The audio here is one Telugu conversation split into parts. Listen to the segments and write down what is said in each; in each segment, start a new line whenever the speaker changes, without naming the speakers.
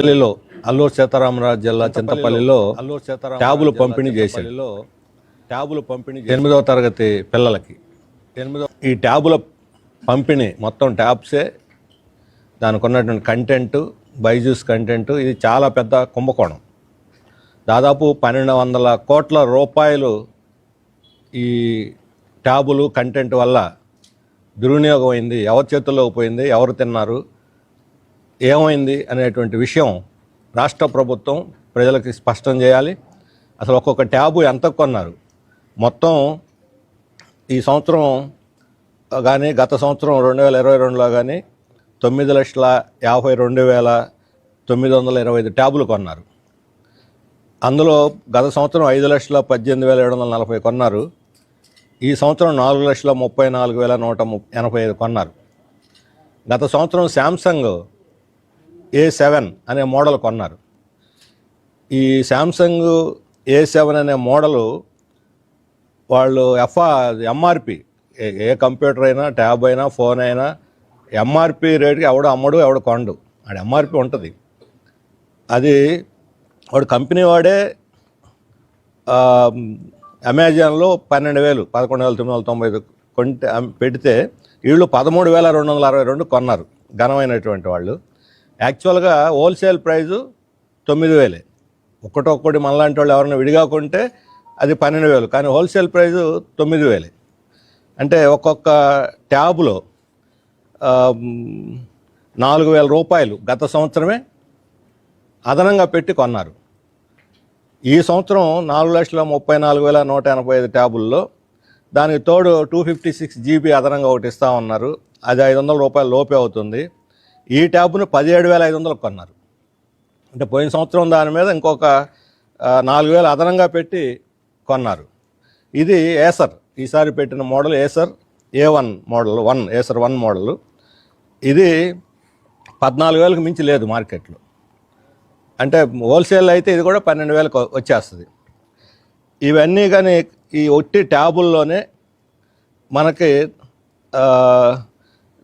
ఢిల్లీలో అల్లూరు సీతారామరాజు జిల్లా చింతపల్లిలో
అల్లూరు సీతారాం
ట్యాబులు పంపిణీ చేశాడు.
ట్యాబులు పంపిణీ
ఎనిమిదవ తరగతి పిల్లలకి.
ఎనిమిదో
ఈ ట్యాబుల పంపిణీ మొత్తం ట్యాబ్సే. దానికి ఉన్నటువంటి కంటెంట్ బైజూస్ కంటెంట్ ఇది చాలా పెద్ద కుంభకోణం. దాదాపు పన్నెండు వందల కోట్ల రూపాయలు ఈ ట్యాబులు కంటెంట్ వల్ల దుర్వినియోగం అయింది ఎవరి చేతుల్లోకి పోయింది? ఎవరు తిన్నారు? ఏమైంది అనేటువంటి విషయం రాష్ట్ర ప్రభుత్వం ప్రజలకి స్పష్టం చేయాలి. అసలు ఒక్కొక్క ట్యాబు ఎంత కొన్నారు? మొత్తం ఈ సంవత్సరం కానీ గత సంవత్సరం రెండు వేల ఇరవై రెండులో కానీ తొమ్మిది లక్షల యాభై రెండు వేల తొమ్మిది వందల ఇరవై ఐదు ట్యాబులు కొన్నారు. అందులో గత సంవత్సరం ఐదు లక్షల పద్దెనిమిది వేల ఏడు వందల నలభై కొన్నారు. ఈ సంవత్సరం నాలుగు లక్షల ముప్పై నాలుగు వేల నూట ముప్ ఎనభై ఐదు కొన్నారు. గత సంవత్సరం శాంసంగ్ ఏ సెవెన్ అనే మోడల్ కొన్నారు. ఈ శాంసంగ్ ఏ సెవెన్ అనే మోడలు వాళ్ళు ఎఫ్ఆ ఎంఆర్పి ఏ ఏ కంప్యూటర్ అయినా ట్యాబ్ అయినా ఫోన్ అయినా ఎంఆర్పి రేటుకి ఎవడు అమ్మడు ఎవడు కొండు ఆడ ఎంఆర్పి ఉంటుంది. అది వాడు కంపెనీ వాడే అమెజాన్లో పన్నెండు వేలు పదకొండు వేల తొమ్మిది వందల తొంభై ఐదు కొంటే పెడితే వీళ్ళు పదమూడు వేల రెండు వందల అరవై రెండు కొన్నారు. ఘనమైనటువంటి వాళ్ళు. యాక్చువల్గా హోల్సేల్ ప్రైజు తొమ్మిది వేలే. ఒక్కటొక్కటి మనలాంటి వాళ్ళు ఎవరైనా విడిగా కొంటే అది పన్నెండు వేలు. కానీ హోల్సేల్ ప్రైజు తొమ్మిది వేలే. అంటే ఒక్కొక్క ట్యాబ్లో నాలుగు వేల రూపాయలు గత సంవత్సరమే అదనంగా పెట్టి కొన్నారు. ఈ సంవత్సరం నాలుగు లక్షల ముప్పై నాలుగు వేల నూట ఎనభై ఐదు ట్యాబుల్లో దానికి తోడు టూ ఫిఫ్టీ సిక్స్ జీబీ అదనంగా ఒకటి ఇస్తా ఉన్నారు. అది ఐదు వందల రూపాయలు లోపే అవుతుంది. ఈ ట్యాబ్ను పదిహేడు వేల ఐదు వందలకు కొన్నారు. అంటే పోయిన సంవత్సరం దాని మీద ఇంకొక నాలుగు వేలు అదనంగా పెట్టి కొన్నారు. ఇది ఏసర్. ఈసారి పెట్టిన model Acer A one model one Acer one model. ఇది పద్నాలుగు వేలకు మించి లేదు మార్కెట్లో. అంటే హోల్సేల్ అయితే ఇది కూడా పన్నెండు వేలకు వచ్చేస్తుంది. ఇవన్నీ కానీ ఈ ఒట్టి ట్యాబుల్లోనే మనకి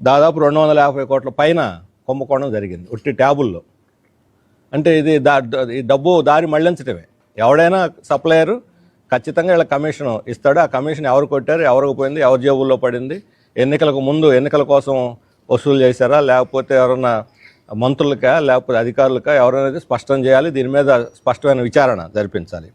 దాదాపు రెండు వందల యాభై కోట్ల పైన కుంభకోణం జరిగింది ఒట్టి ట్యాబుల్లో. అంటే ఇది దా డబ్బు దారి మళ్ళించటమే ఎవడైనా సప్లయరు ఖచ్చితంగా ఇలా కమిషన్ ఇస్తాడు. ఆ కమిషన్ ఎవరు కొట్టారు ఎవరికి పోయింది ఎవరి జేబుల్లో పడింది ఎన్నికలకు ముందు ఎన్నికల కోసం వసూలు చేశారా లేకపోతే ఎవరన్నా మంత్రులకా లేకపోతే అధికారులకా ఎవరైనా స్పష్టం చేయాలి. దీని మీద స్పష్టమైన విచారణ జరిపించాలి.